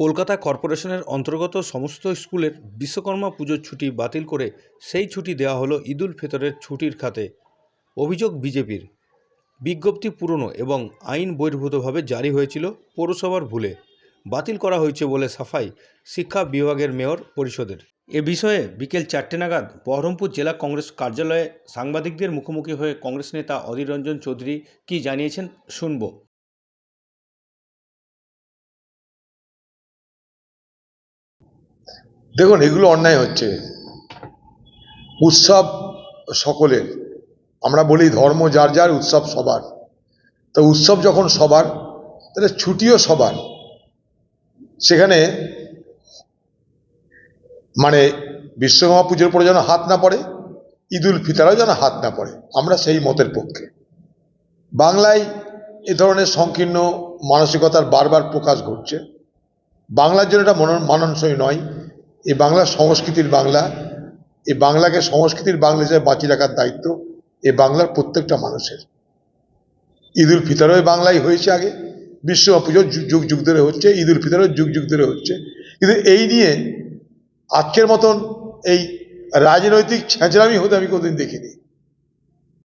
কলকাতা কর্পোরেশনের অন্তর্গত সমস্ত স্কুলের বিশ্বকর্মা পুজোর ছুটি বাতিল করে সেই ছুটি দেওয়া হলো ঈদুল ফিতরের ছুটির খাতে। অভিযোগ বিজেপির। বিজ্ঞপ্তি পুরনো এবং আইন বহির্ভূতভাবে জারি হয়েছিল পৌরসভার ভুলে। বাতিল করা হয়েছে বলে সাফাই শিক্ষা বিভাগের মেয়র পরিষদের। এ বিষয়ে বিকেল চারটে নাগাদ বহরমপুর জেলা কংগ্রেস কার্যালয়ে সাংবাদিকদের মুখোমুখি হয়ে কংগ্রেস নেতা অধীর রঞ্জন চৌধুরী কী জানিয়েছেন শুনব। দেখুন, এগুলো অন্যায় হচ্ছে। উৎসব সকলের। আমরা বলি ধর্ম যার যার, উৎসব সবার। তো উৎসব যখন সবার, তাহলে ছুটিও সবার। সেখানে মানে বিশ্বকর্মা পুজোর পরে যেন হাত না পড়ে, ঈদুল ফিতারও যেন হাত না পড়ে। আমরা সেই মতের পক্ষে। বাংলায় এ ধরনের সংকীর্ণ মানসিকতার বারবার প্রকাশ ঘটছে। বাংলার জন্য এটা মনন- মানানসই নয়। এই বাংলা সংস্কৃতির বাংলা, এই বাংলাকে সংস্কৃতির বাংলা হিসেবে বাঁচিয়ে রাখার দায়িত্ব এই বাংলার প্রত্যেকটা মানুষের। ঈদ উল ফিতরও বাংলায় হয়েছে আগে, বিশ্ব পুজো যুগ যুগ যুগ ধরে হচ্ছে ঈদ উল ফিতরও যুগ যুগ ধরে হচ্ছে। কিন্তু এই নিয়ে আজকের মতন এই রাজনৈতিক ছেঁচড়ামি হতে আমি কোনোদিন দেখিনি।